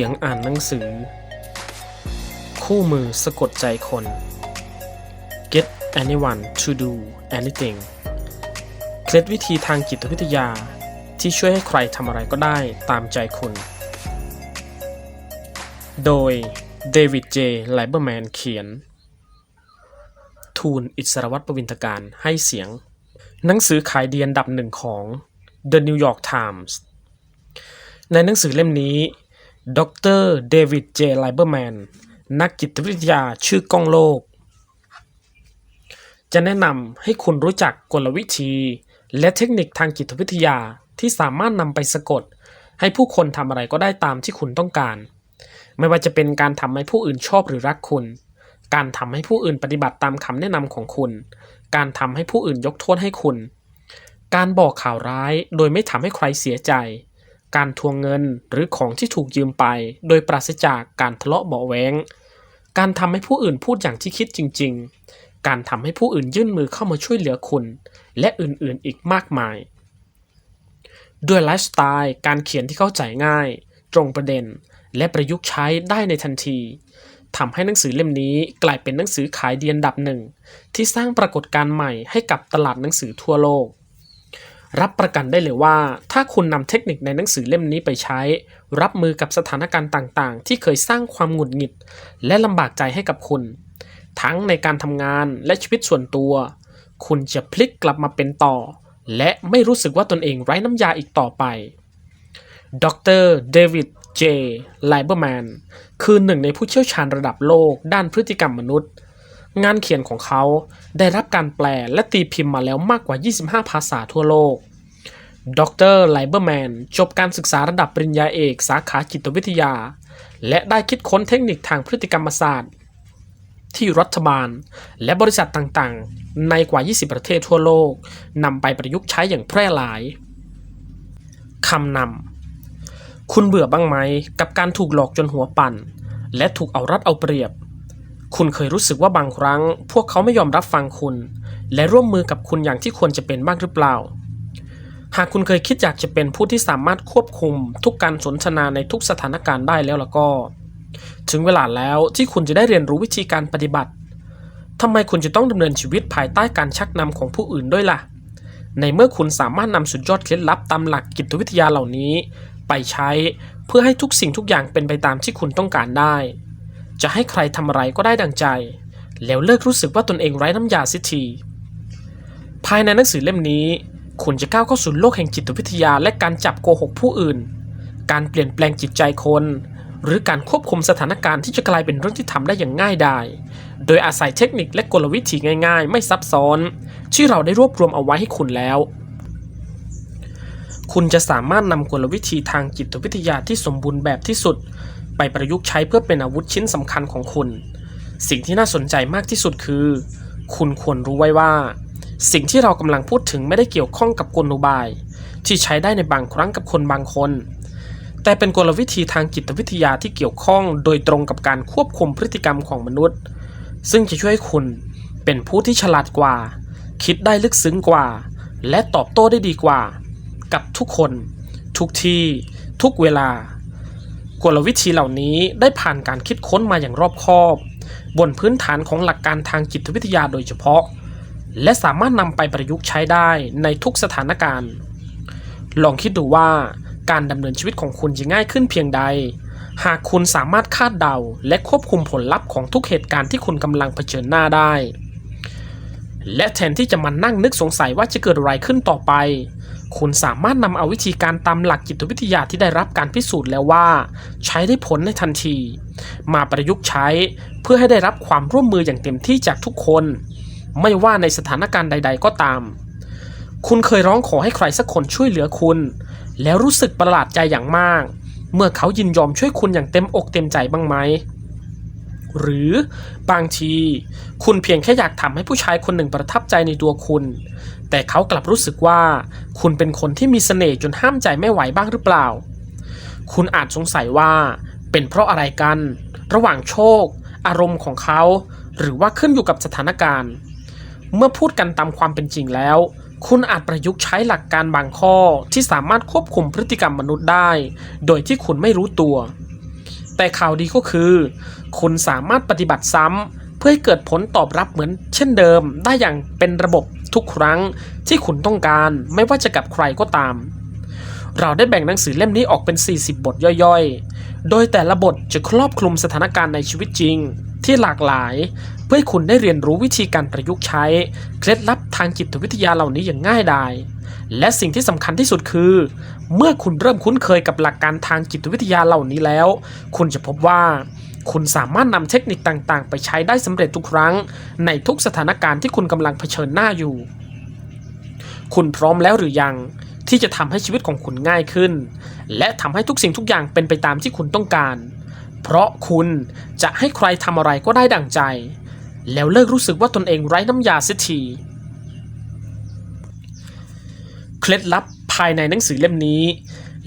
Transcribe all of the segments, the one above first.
สียงอ่านหนังสือ คู่มือสะกดใจคน Get anyone to do anything เคล็ดวิธีทางจิตวิทยาที่ช่วยให้ใครทำอะไรก็ได้ตามใจคุณ โดยเดวิดเจไลเบอร์แมนเขียน ทูลอิสรวัตรประวินทการให้เสียง หนังสือขายเดีอันดับหนึ่งของ The New York Times ในหนังสือเล่มนี้ ดรเดวิดเจไลเบอร์แมนนักจิตวิทยาชื่อก้องโลก จะแนะนำให้คุณรู้จักกลวิธี และเทคนิคทางจิตวิทยาที่สามารถนำไปสะกด ให้ผู้คนทำอะไรก็ได้ตามที่คุณต้องการ ไม่ว่าจะเป็นการทำให้ผู้อื่นชอบหรือรักคุณ การทำให้ผู้อื่นปฏิบัติตามคำแนะนำของคุณ การทำให้ผู้อื่นยกโทษให้คุณ การบอกข่าวร้ายโดยไม่ทำให้ใครเสียใจ การทวงเงินหรือของที่ถูกยืมไป โดยปราศจากการทะเลาะเบาแวงการทำให้ผู้อื่นพูดอย่างที่คิดจริง ๆ การทำให้ผู้อื่นยื่นมือเข้ามาช่วยเหลือคุณ และอื่นๆอีกมากมาย ด้วยไลฟ์สไตล์การเขียนที่เข้าใจง่าย ตรงประเด็น และประยุกต์ใช้ได้ในทันทีทำให้หนังสือเล่มนี้กลายเป็นหนังสือขายดีอันดับหนึ่ง ที่สร้างปรากฏการณ์ใหม่ให้กับตลาดหนังสือทั่วโลก รับประกันได้เลยว่า ถ้าคุณนำเทคนิคในหนังสือเล่มนี้ไปใช้ รับมือกับสถานการณ์ต่างๆ ที่เคยสร้างความหงุดหงิด และลำบากใจให้กับคุณ ทั้งในการทำงานและชีวิตส่วนตัว คุณจะพลิกกลับมาเป็นต่อ และไม่รู้สึกว่าตนเองไร้น้ำยาอีกต่อไป ดรเดวิดเจไลเบอร์แมนคือหนึ่งในผู้เชี่ยวชาญระดับโลกด้านพฤติกรรมมนุษย์ งานเขียนของเขาได้รับการแปลและตีพิมพ์มาแล้วมากกว่า 25 ภาษาทั่วโลก ดรไลเบอร์แมนจบการศึกษาระดับปริญญาเอกสาขาจิตวิทยา และได้คิดค้นเทคนิคทางพฤติกรรมศาสตร์ที่รัฐบาล และบริษัทต่างๆ ในกว่า 20 ประเทศทั่วโลกนำไปประยุกต์ใช้อย่างแพร่หลายคำนำคุณเบื่อบ้างไหมกับการถูกหลอกจนหัวปั่น และถูกเอารัดเอาเปรียบ คุณเคยรู้สึกว่าบางครั้ง พวกเขาไม่ยอมรับฟังคุณ และร่วมมือกับคุณอย่างที่ควรจะเป็นบ้างหรือเปล่า หากคุณเคยคิดอยากจะเป็นผู้ที่สามารถควบคุม ทุกการสนทนาในทุกสถานการณ์ได้แล้วล่ะก็ ถึงเวลาแล้วที่คุณจะได้เรียนรู้วิธีการปฏิบัติทำไมคุณจะต้องดำเนินชีวิตภายใต้การชักนำของผู้อื่นด้วยล่ะ ในเมื่อคุณสามารถนำสุดยอดเคล็ดลับตามหลักจิตวิทยาเหล่านี้ ไปใช้เพื่อให้ทุกสิ่งทุกอย่างเป็นไปตามที่คุณต้องการได้ จะให้ใครทำอะไรก็ได้ดังใจ แล้วเลิกรู้สึกว่าตนเองไร้น้ำยาสิที ภายในหนังสือเล่มนี้ คุณจะก้าวเข้าสู่โลกแห่งจิตวิทยาและการจับโกหกผู้อื่น การเปลี่ยนแปลงจิตใจคน หรือการควบคุมสถานการณ์ที่จะกลายเป็นเรื่องที่ทำได้อย่างง่ายดาย โดยอาศัยเทคนิคและกลวิธีง่าย ๆ ไม่ซับซ้อน ที่เราได้รวบรวมเอาไว้ให้คุณแล้วคุณจะสามารถนำกลวิธีทางจิตวิทยาที่สมบูรณ์แบบที่สุด ไปประยุกต์ใช้เพื่อเป็นอาวุธชิ้นสำคัญของคุณ สิ่งที่น่าสนใจมากที่สุดคือ คุณควรรู้ไว้ว่า สิ่งที่เรากำลังพูดถึงไม่ได้เกี่ยวข้องกับกลอุบาย ที่ใช้ได้ในบางครั้งกับคนบางคน แต่เป็นกลวิธีทางจิตวิทยาที่เกี่ยวข้องโดยตรงกับการควบคุมพฤติกรรมของมนุษย์ ซึ่งจะช่วยให้คุณเป็นผู้ที่ฉลาดกว่า คิดได้ลึกซึ้งกว่า และตอบโต้ได้ดีกว่า กับทุกคน ทุกที่ ทุกเวลา กลวิธีเหล่านี้ได้ผ่านการคิดค้นมาอย่างรอบคอบ บนพื้นฐานของหลักการทางจิตวิทยาโดยเฉพาะ และสามารถนำไปประยุกต์ใช้ได้ในทุกสถานการณ์ ลองคิดดูว่าการดำเนินชีวิตของคุณจะง่ายขึ้นเพียงใด หากคุณสามารถคาดเดาและควบคุมผลลัพธ์ของทุกเหตุการณ์ที่คุณกำลังเผชิญหน้าได้ และแทนที่จะมานั่งนึกสงสัยว่าจะเกิดอะไรขึ้นต่อไป คุณสามารถนำเอาวิธีการตามหลักจิตวิทยาที่ได้รับการพิสูจน์แล้วว่า ใช้ได้ผลในทันที มาประยุกต์ใช้เพื่อให้ได้รับความร่วมมืออย่างเต็มที่จากทุกคน ไม่ว่าในสถานการณ์ใด ๆ ก็ตาม คุณเคยร้องขอให้ใครสักคนช่วยเหลือคุณ แล้วรู้สึกประหลาดใจอย่างมาก เมื่อเขายินยอมช่วยคุณอย่างเต็มอกเต็มใจบ้างไหม หรือบางที คุณเพียงแค่อยากทำให้ผู้ชายคนหนึ่งประทับใจในตัวคุณ แต่เขากลับรู้สึกว่า คุณเป็นคนที่มีเสน่ห์จนห้ามใจไม่ไหวบ้างหรือเปล่า คุณอาจสงสัยว่าเป็นเพราะอะไรกัน ระหว่างโชค อารมณ์ของเขา หรือว่าขึ้นอยู่กับสถานการณ์ เมื่อพูดกันตามความเป็นจริงแล้ว คุณอาจประยุกต์ใช้หลักการบางข้อที่สามารถควบคุมพฤติกรรมมนุษย์ได้ โดยที่คุณไม่รู้ตัว แต่ข่าวดีก็คือ คุณสามารถปฏิบัติซ้ำเพื่อให้เกิดผลตอบรับเหมือนเช่นเดิม ได้อย่างเป็นระบบทุกครั้งที่คุณต้องการไม่ว่าจะกับใครก็ตาม เราได้แบ่งหนังสือเล่มนี้ออกเป็น 40 บทย่อยๆ โดยแต่ละบทจะครอบคลุมสถานการณ์ในชีวิตจริง ที่หลากหลาย เพื่อให้คุณได้เรียนรู้วิธีการประยุกต์ใช้ เคล็ดลับทางจิตวิทยาเหล่านี้อย่างง่ายดาย และสิ่งที่สำคัญที่สุดคือ เมื่อคุณเริ่มคุ้นเคยกับหลักการทางจิตวิทยาเหล่านี้แล้ว คุณจะพบว่า คุณสามารถนำเทคนิคต่างๆ ไปใช้ได้สำเร็จทุกครั้ง ในทุกสถานการณ์ที่คุณกำลังเผชิญหน้าอยู่ คุณพร้อมแล้วหรือยัง ที่จะทำให้ชีวิตของคุณง่ายขึ้น และทำให้ทุกสิ่งทุกอย่างเป็นไปตามที่คุณต้องการ เพราะคุณจะให้ใครทำอะไรก็ได้ดั่งใจ แล้วเลิกรู้สึกว่าตนเองไร้น้ำยาเสียที ล็ดลับภายในหนังสือเล่มนี้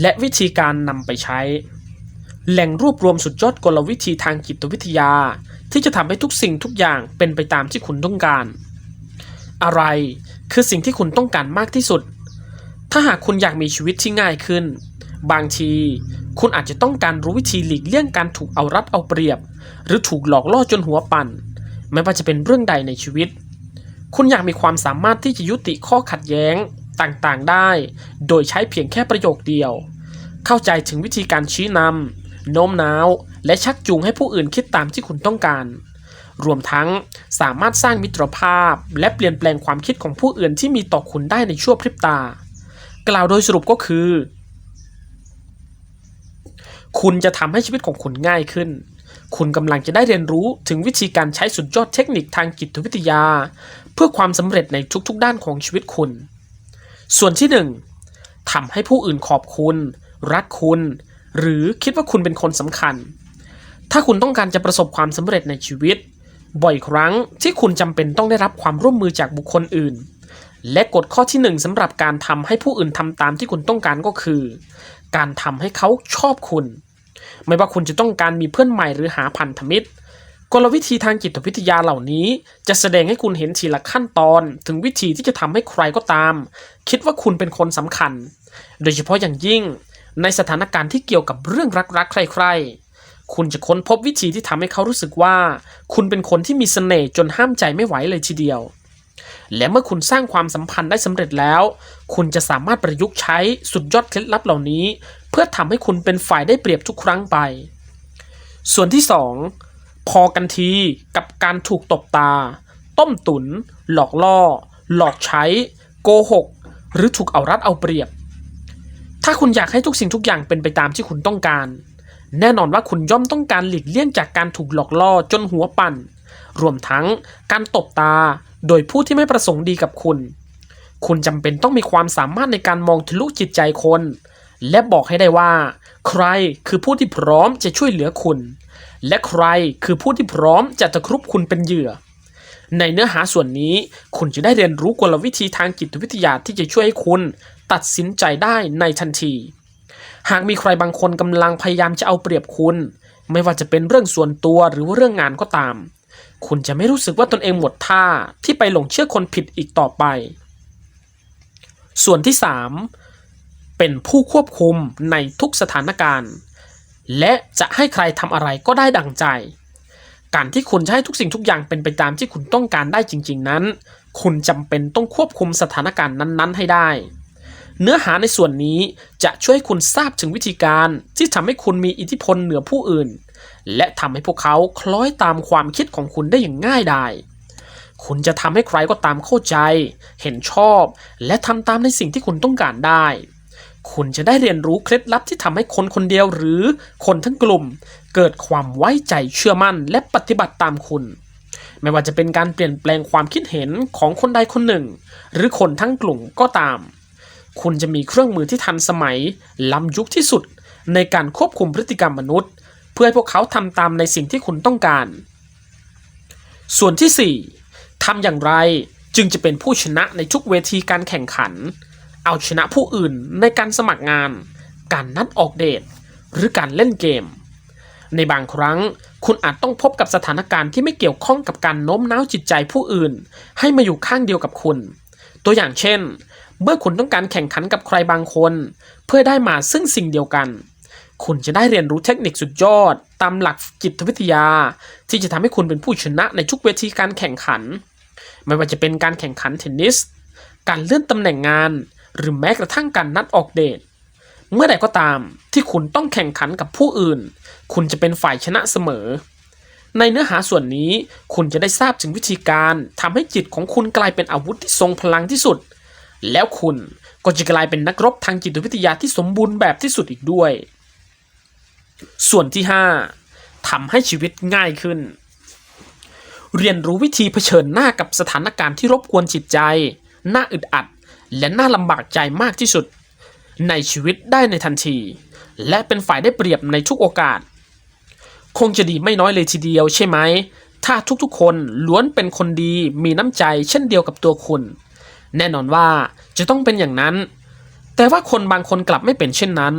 และวิธีการนำไปใช้ แหล่งรวบรวมสุดยอดกลวิธีทางจิตวิทยา ที่จะทำให้ทุกสิ่งทุกอย่างเป็นไปตามที่คุณต้องการ อะไรคือสิ่งที่คุณต้องการมากที่สุด ถ้าหากคุณอยากมีชีวิตที่ง่ายขึ้น บางที คุณอาจจะต้องการรู้วิธีหลีกเลี่ยงการถูกเอารัดเอาเปรียบ หรือถูกหลอกล่อจนหัวปั่น ไม่ว่าจะเป็นเรื่องใดในชีวิต คุณอยากมีความสามารถที่จะยุติข้อขัดแย้ง ต่างๆได้ โดยใช้เพียงแค่ประโยคเดียว เข้าใจถึงวิธีการชี้นำโน้มน้าว และชักจูงให้ผู้อื่นคิดตามที่คุณต้องการ รวมทั้งสามารถสร้างมิตรภาพ และเปลี่ยนแปลงความคิดของผู้อื่นที่มีต่อคุณได้ในชั่วพริบตา กล่าวโดยสรุปก็คือ คุณจะทำให้ชีวิตของคุณง่ายขึ้นคุณกำลังจะได้เรียนรู้ถึงวิธีการใช้สุดยอดเทคนิคทางจิตวิทยา เพื่อความสำเร็จในทุกๆด้านของชีวิตคุณ ส่วนที่ 1ทำให้ผู้อื่นขอบคุณ รักคุณ หรือคิดว่าคุณเป็นคนสำคัญ ถ้าคุณต้องการจะประสบความสำเร็จในชีวิต บ่อยครั้งที่คุณจำเป็นต้องได้รับความร่วมมือจากบุคคลอื่น และกฎข้อที่หนึ่งสำหรับการทำให้ผู้อื่นทำตามที่คุณต้องการก็คือ การทำให้เขาชอบคุณ ไม่ว่าคุณจะต้องการมีเพื่อนใหม่หรือหาพันธมิตร กลวิธีทางจิตวิทยาเหล่านี้ จะแสดงให้คุณเห็นทีละขั้นตอน ถึงวิธีที่จะทำให้ใครก็ตาม คิดว่าคุณเป็นคนสำคัญ โดยเฉพาะอย่างยิ่ง ในสถานการณ์ที่เกี่ยวกับเรื่องรักๆใครๆ คุณจะค้นพบวิธีที่ทำให้เขารู้สึกว่า คุณเป็นคนที่มีเสน่ห์จนห้ามใจไม่ไหวเลยทีเดียว และเมื่อคุณสร้างความสัมพันธ์ได้สำเร็จแล้ว คุณจะสามารถประยุกต์ใช้สุดยอดเคล็ดลับเหล่านี้ เพื่อทำให้คุณเป็นฝ่ายได้เปรียบทุกครั้งไป ส่วนที่ 2 พอกันทีกับการถูกตบตา ต้มตุน หลอกล่อ หลอกใช้ โกหก หรือถูกเอารัดเอาเปรียบ ถ้าคุณอยากให้ทุกสิ่งทุกอย่างเป็นไปตามที่คุณต้องการ แน่นอนว่าคุณย่อมต้องการหลีกเลี่ยงจากการถูกหลอกล่อจนหัวปั่น รวมทั้งการตบตาโดยผู้ที่ไม่ประสงค์ดีกับคุณ คุณจำเป็นต้องมีความสามารถในการมองทะลุจิตใจคน และบอกให้ได้ว่า ใครคือผู้ที่พร้อมจะช่วยเหลือคุณ และใครคือผู้ที่พร้อมจะตะครุบคุณเป็นเหยื่อ ในเนื้อหาส่วนนี้คุณจะได้เรียนรู้กลวิธีทางจิตวิทยาที่จะช่วยให้คุณตัดสินใจได้ในทันที หากมีใครบางคนกำลังพยายามจะเอาเปรียบคุณ ไม่ว่าจะเป็นเรื่องส่วนตัวหรือว่าเรื่องงานก็ตาม คุณจะไม่รู้สึกว่าตนเองหมดท่าที่ไปหลงเชื่อคนผิดอีกต่อไป ส่วนที่ 3 เป็นผู้ควบคุมในทุกสถานการณ์ และจะให้ใครทำอะไรก็ได้ดังใจ การที่คุณจะให้ทุกสิ่งทุกอย่างเป็นไปตามที่คุณต้องการได้จริง ๆ นั้น คุณจำเป็นต้องควบคุมสถานการณ์นั้นๆ ให้ได้ เนื้อหาในส่วนนี้จะช่วยให้คุณทราบถึงวิธีการที่ทำให้คุณมีอิทธิพลเหนือผู้อื่น และทำให้พวกเขาคล้อยตามความคิดของคุณได้อย่างง่ายดายคุณจะทำให้ใครก็ตามเข้าใจ เห็นชอบ และทำตามในสิ่งที่คุณต้องการได้ คุณจะได้เรียนรู้เคล็ดลับที่ทำให้คนคนเดียวหรือคนทั้งกลุ่ม เกิดความไว้ใจเชื่อมั่นและปฏิบัติตามคุณ ไม่ว่าจะเป็นการเปลี่ยนแปลงความคิดเห็นของคนใดคนหนึ่ง หรือคนทั้งกลุ่มก็ตาม คุณจะมีเครื่องมือที่ทันสมัย ล้ำยุคที่สุด ในการควบคุมพฤติกรรมมนุษย์ เพื่อให้พวกเขาทำตามในสิ่งที่คุณต้องการ ส่วนที่ 4ทำอย่างไรจึงจะเป็นผู้ชนะในทุกเวทีการแข่งขัน เอาชนะผู้อื่นในการสมัครงาน การนัดออกเดท หรือการเล่นเกม ในบางครั้งคุณอาจต้องพบกับสถานการณ์ที่ไม่เกี่ยวข้องกับการโน้มน้าวจิตใจผู้อื่น ให้มาอยู่ข้างเดียวกับคุณ ตัวอย่างเช่น เมื่อคุณต้องการแข่งขันกับใครบางคน เพื่อได้มาซึ่งสิ่งเดียวกัน คุณจะได้เรียนรู้เทคนิคสุดยอด ตามหลักจิตวิทยา ที่จะทำให้คุณเป็นผู้ชนะในทุกเวทีการแข่งขัน ไม่ว่าจะเป็นการแข่งขันเทนนิส การเลื่อนตำแหน่งงาน หรือแม้กระทั่งการนัดออกเดท เมื่อใดก็ตามที่คุณต้องแข่งขันกับผู้อื่น คุณจะเป็นฝ่ายชนะเสมอ ในเนื้อหาส่วนนี้คุณจะได้ทราบถึงวิธีการทำให้จิตของคุณกลายเป็นอาวุธที่ทรงพลังที่สุด แล้วคุณก็จะกลายเป็นนักรบทางจิตวิทยาที่สมบูรณ์แบบที่สุดอีกด้วย ส่วนที่ 5ทำให้ชีวิตง่ายขึ้น เรียนรู้วิธีเผชิญหน้ากับสถานการณ์ที่รบกวนจิตใจ หน่าอึดอัด และน่าลำบากใจมากที่สุด ในชีวิตได้ในทันที และเป็นฝ่ายได้เปรียบในทุกโอกาส คงจะดีไม่น้อยเลยทีเดียวใช่ไหม ถ้าทุกๆ คนล้วนเป็นคนดีมีน้ำใจเช่นเดียวกับตัวคุณ แน่นอนว่าจะต้องเป็นอย่างนั้น แต่ว่าคนบางคนกลับไม่เป็นเช่นนั้น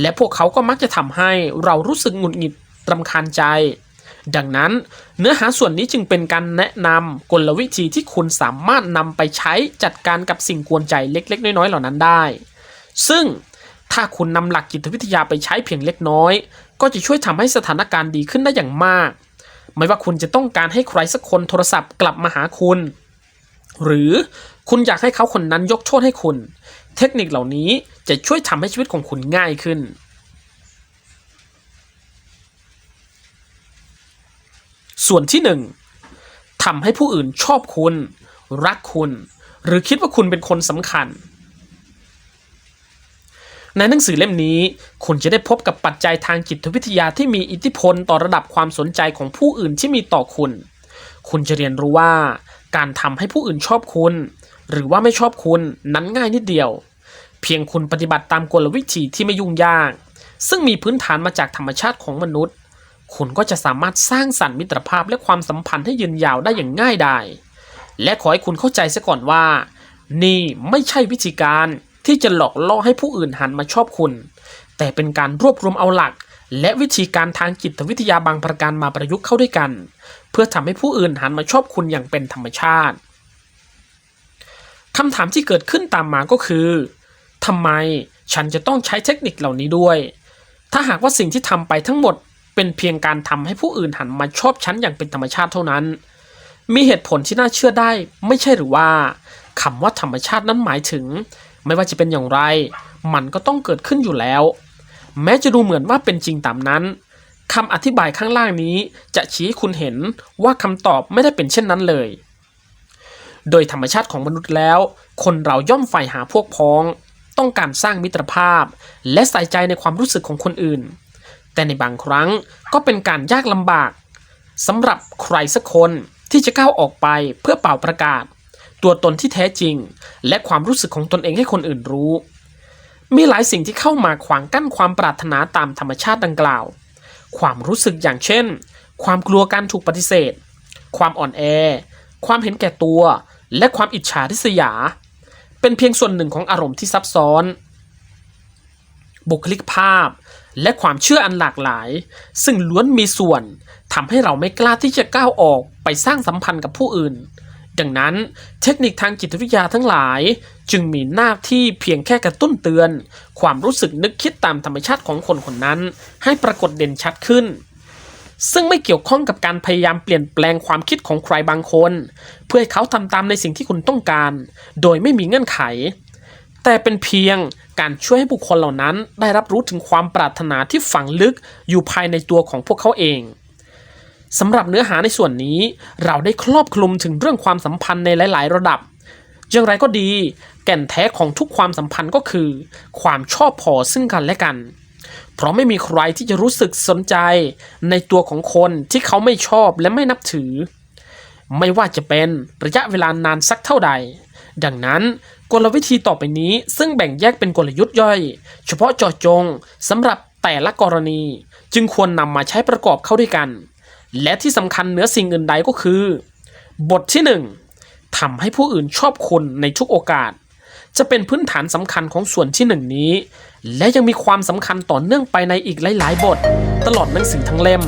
และพวกเขาก็มักจะทำให้เรารู้สึกหงุดหงิดรำคาญใจ ดังนั้นเนื้อหาส่วนนี้จึงเป็นการแนะนำกลวิธีที่คุณสามารถนำไปใช้จัดการกับสิ่งกวนใจเล็ก ๆ น้อยๆเหล่านั้นได้ ซึ่งถ้าคุณนำหลักจิตวิทยาไปใช้เพียงเล็กน้อย ก็จะช่วยทำให้สถานการณ์ดีขึ้นได้อย่างมาก ไม่ว่าคุณจะต้องการให้ใครสักคนโทรศัพท์กลับมาหาคุณ หรือคุณอยากให้เขาคนนั้นยกโทษให้คุณ เทคนิคเหล่านี้จะช่วยทำให้ชีวิตของคุณง่ายขึ้น ส่วนที่หนึ่งทำให้ผู้อื่นชอบคุณ รักคุณ หรือคิดว่าคุณเป็นคนสำคัญ ในหนังสือเล่มนี้ คุณจะได้พบกับปัจจัยทางจิตวิทยาที่มีอิทธิพลต่อระดับความสนใจของผู้อื่นที่มีต่อคุณ คุณจะเรียนรู้ว่า การทำให้ผู้อื่นชอบคุณ หรือว่าไม่ชอบคุณนั้นง่ายนิดเดียว เพียงคุณปฏิบัติตามกลวิธีที่ไม่ยุ่งยาก ซึ่งมีพื้นฐานมาจากธรรมชาติของมนุษย์ คุณก็จะสามารถสร้างสรรค์มิตรภาพและความสัมพันธ์ให้ยืนยาวได้อย่างง่ายดาย และขอให้คุณเข้าใจซะก่อนว่า นี่ไม่ใช่วิธีการที่จะหลอกล่อให้ผู้อื่นหันมาชอบคุณ แต่เป็นการรวบรวมเอาหลัก และวิธีการทางจิตวิทยาบางประการมาประยุกต์เข้าด้วยกัน เพื่อทำให้ผู้อื่นหันมาชอบคุณอย่างเป็นธรรมชาติคำถามที่เกิดขึ้นตามมาก็คือทำไมฉันจะต้องใช้เทคนิคเหล่านี้ด้วย ถ้าหากว่าสิ่งที่ทำไปทั้งหมด เป็นเพียงการทำให้ผู้อื่นหันมาชอบฉันอย่างเป็นธรรมชาติเท่านั้น มีเหตุผลที่น่าเชื่อได้ ไม่ใช่หรือว่าคำว่าธรรมชาตินั้นหมายถึง ไม่ว่าจะเป็นอย่างไร มันก็ต้องเกิดขึ้นอยู่แล้ว แม้จะดูเหมือนว่าเป็นจริงตามนั้นคำอธิบายข้างล่างนี้จะชี้ให้คุณเห็นว่าคำตอบไม่ได้เป็นเช่นนั้นเลย โดยธรรมชาติของมนุษย์แล้ว คนเราย่อมใฝ่หาพวกพ้อง ต้องการสร้างมิตรภาพ และใส่ใจในความรู้สึกของคนอื่น แต่ในบางครั้งก็เป็นการยากลำบากสำหรับใครสักคนที่จะก้าวออกไปเพื่อเป่าประกาศ ตัวตนที่แท้จริง และความรู้สึกของตนเองให้คนอื่นรู้ มีหลายสิ่งที่เข้ามาขวางกั้นความปรารถนาตามธรรมชาติดังกล่าว ความรู้สึกอย่างเช่น ความกลัวการถูกปฏิเสธ ความอ่อนแอ ความเห็นแก่ตัว และความอิจฉาริษยา เป็นเพียงส่วนหนึ่งของอารมณ์ที่ซับซ้อน บุคลิกภาพ และความเชื่ออันหลากหลาย ซึ่งล้วนมีส่วนทำให้เราไม่กล้าที่จะก้าวออกไปสร้างสัมพันธ์กับผู้อื่น ดังนั้นเทคนิคทางจิตวิทยาทั้งหลาย จึงมีหน้าที่เพียงแค่กระตุ้นเตือน ความรู้สึกนึกคิดตามธรรมชาติของคนคนนั้น ให้ปรากฏเด่นชัดขึ้น ซึ่งไม่เกี่ยวข้องกับการพยายามเปลี่ยนแปลงความคิดของใครบางคน เพื่อให้เขาทำตามในสิ่งที่คุณต้องการ โดยไม่มีเงื่อนไข แต่เป็นเพียง การช่วยให้บุคคลเหล่านั้นได้รับรู้ถึงความปรารถนาที่ฝังลึกอยู่ภายในตัวของพวกเขาเองสำหรับเนื้อหาในส่วนนี้ เราได้ครอบคลุมถึงเรื่องความสัมพันธ์ในหลาย ๆ ระดับ อย่างไรก็ดี แก่นแท้ของทุกความสัมพันธ์ก็คือ ความชอบพอซึ่งกันและกัน เพราะไม่มีใครที่จะรู้สึกสนใจในตัวของคนที่เขาไม่ชอบและไม่นับถือ ไม่ว่าจะเป็นระยะเวลานานสักเท่าใด ดังนั้นกลวิธีต่อไปนี้ซึ่งแบ่งแยกเป็นกลยุทธ์ย่อย เฉพาะเจาะจงสำหรับแต่ละกรณี จึงควรนำมาใช้ประกอบเข้าด้วยกัน และที่สำคัญเหนือสิ่งอื่นใดก็คือ บทที่ 1ทำให้ผู้อื่นชอบคุณในทุกโอกาส จะเป็นพื้นฐานสำคัญของส่วนที่หนึ่งนี้ และยังมีความสำคัญต่อเนื่องไปในอีกหลาย ๆ บท ตลอดหนังสือทั้งเล่ม